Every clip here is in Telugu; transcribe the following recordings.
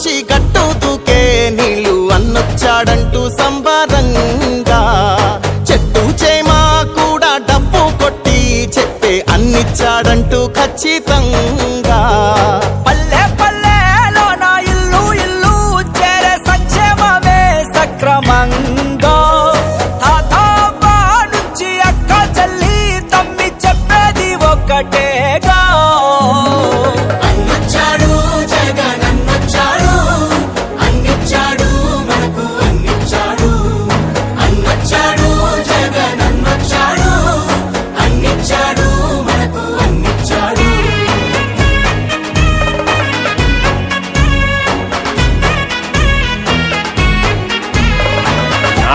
నుంచి గట్టు దూకే నీళ్ళు అన్నొచ్చాడంటూ సంబరంగా. చెట్టు చేమా కూడా డబ్బు కొట్టి చెప్పే అన్నిచ్చాడంటూ ఖచ్చితంగా.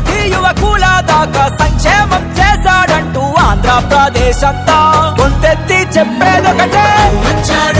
నుంచి యువకుల దాకా సంక్షేమం చేశాడంటూ ఆంధ్రప్రదేశ్ అంతా గొంతెత్తి చెప్పేదొకటే. వచ్చాడు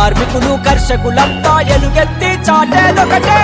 కార్మికులు కర్షకులంతా ఎలుగెత్తి చాటేదొకటే.